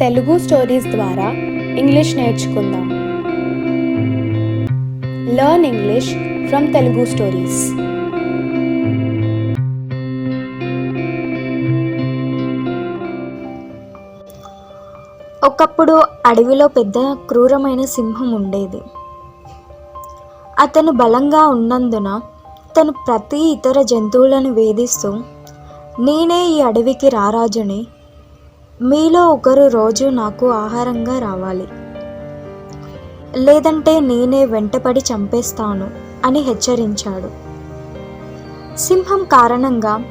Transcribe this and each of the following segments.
Telugu stories ద్వారా English నేర్చుకుందాం. Learn English from Telugu stories ఒకప్పుడు అడవిలో పెద్ద క్రూరమైన సింహం ఉండేది. అతను బలంగా ఉన్నందున తను ప్రతి ఇతర జంతువులను వేధిస్తూ నేనే ఈ అడవికి రారాజుని మీలో ఒకరు రోజు నాకు ఆహారంగా రావాలి. లేదంటే నేనే వెంటపడి చంపేస్తాను అని హెచ్చరించాడు. సింహం కారణంగా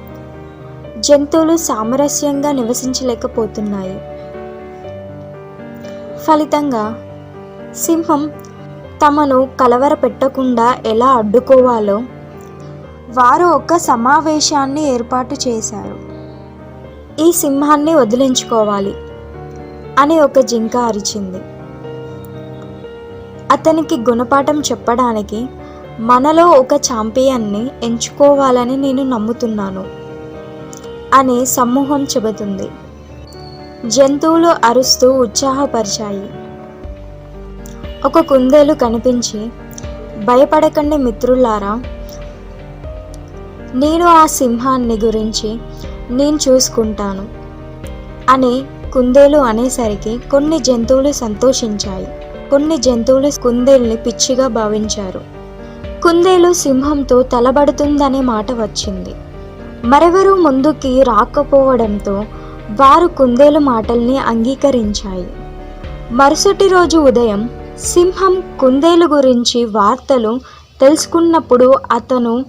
జంతువులు సామరస్యంగా నివసించలేకపోతున్నాయి. ఫలితంగా సింహం తమను కలవరపెట్టకుండా ఎలా అడ్డుకోవాలో వారు ఒక సమావేశాన్ని ఏర్పాటు చేశారు. ఈ సింహాన్ని వదిలించుకోవాలి అని ఒక జింక అరిచింది. అతనికి గుణపాఠం చెప్పడానికి మనలో ఒక ఛాంపియన్ని ఎంచుకోవాలని నేను నమ్ముతున్నాను అని సమూహం చెబుతుంది. జంతువులు అరుస్తూ ఉత్సాహపరిచాయి. ఒక కుందేలు కనిపించి భయపడకండి మిత్రులారా నేను ఆ సింహాన్ని గురించి నేను చూసుకుంటాను అని కుందేలు అనేసరికి కొన్ని జంతువులు సంతోషించాయి. కొన్ని జంతువులు కుందేల్ని పిచ్చిగా భావించారు. కుందేలు సింహంతో తలబడుతుందనే మాట వచ్చింది. మరెవరూ ముందుకి రాకపోవడంతో వారు కుందేలు మాటల్ని అంగీకరించాయి. మరుసటి రోజు ఉదయం సింహం కుందేలు గురించి వార్తలు తెలుసుకున్నప్పుడు అతను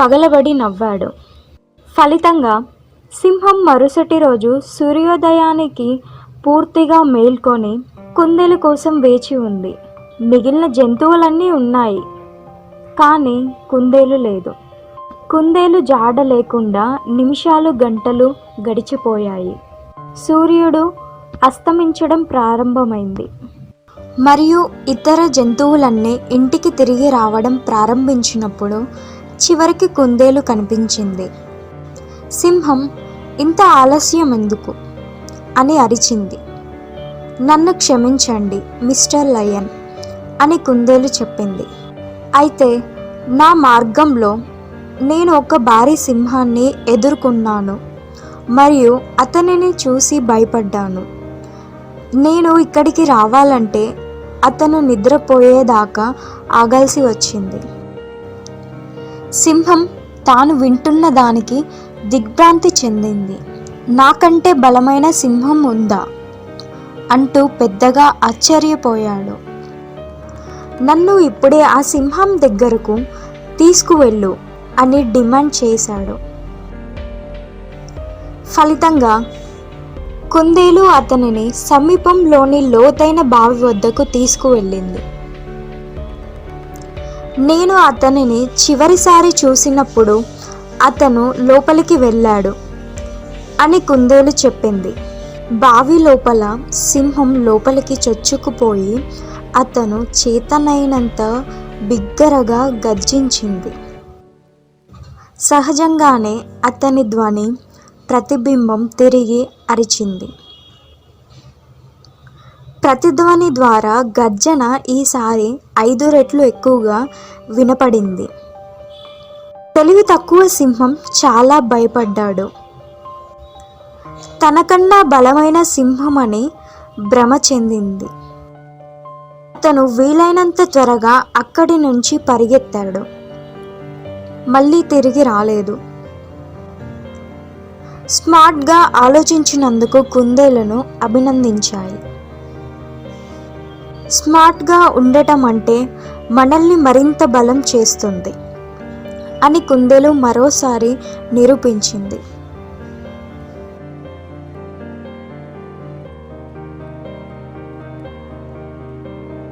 పగలబడి నవ్వాడు. ఫలితంగా సింహం మరుసటి రోజు సూర్యోదయానికి పూర్తిగా మేల్కొని కుందేలు కోసం వేచి ఉంది. మిగిలిన జంతువులన్నీ ఉన్నాయి. కానీ కుందేలు లేదు. కుందేలు జాడ లేకుండా నిమిషాలు గంటలు గడిచిపోయాయి. సూర్యుడు అస్తమించడం ప్రారంభమైంది. మరియు ఇతర జంతువులన్నీ ఇంటికి తిరిగి రావడం ప్రారంభించినప్పుడు చివరికి కుందేలు కనిపించింది. సింహం ఇంత ఆలస్యం ఎందుకు అని అరిచింది. నన్ను క్షమించండి మిస్టర్ లయన్ అని కుందేలు చెప్పింది. అయితే నా మార్గంలో నేను ఒక భారీ సింహాన్ని ఎదుర్కొన్నాను మరియు అతనిని చూసి భయపడ్డాను. నేను ఇక్కడికి రావాలంటే అతను నిద్రపోయేదాకా ఆగాల్సి వచ్చింది. సింహం తాను వింటున్న దానికి దిగ్భ్రాంతి చెందింది. నాకంటే బలమైన సింహం ఉందా? అంటూ పెద్దగా ఆశ్చర్యపోయాడు. నన్ను ఇప్పుడే ఆ సింహం దగ్గరకు తీసుకువెళ్ళు అని డిమాండ్ చేశాడు. ఫలితంగా కుందేలు అతనిని సమీపంలోని లోతైన బావి వద్దకు తీసుకువెళ్ళింది. నేను అతనిని చివరిసారి చూసినప్పుడు అతను లోపలికి వెళ్ళాడు. అని కుందేలు చెప్పింది. బావి లోపల సింహం లోపలికి చొచ్చుకుపోయి అతను చేతనైనంత బిగ్గరగా గర్జించింది. సహజంగానే అతని ధ్వని ప్రతిబింబం తిరిగి అరిచింది. ప్రతిధ్వని ద్వారా గర్జన ఈసారి ఐదు రెట్లు ఎక్కువగా వినపడింది. తెలివి తక్కువ సింహం చాలా భయపడ్డాడు. తనకన్నా బలమైన సింహం అని భ్రమ చెందింది. అతను వీలైనంత త్వరగా అక్కడి నుంచి పరిగెత్తాడు. మళ్ళీ తిరిగి రాలేదు. స్మార్ట్గా ఆలోచించినందుకు కుందేలను అభినందించాయి. స్మార్ట్గా ఉండటం అంటే మనల్ని మరింత బలం చేస్తుంది. అని కుందేలు మరోసారి నిరూపించింది.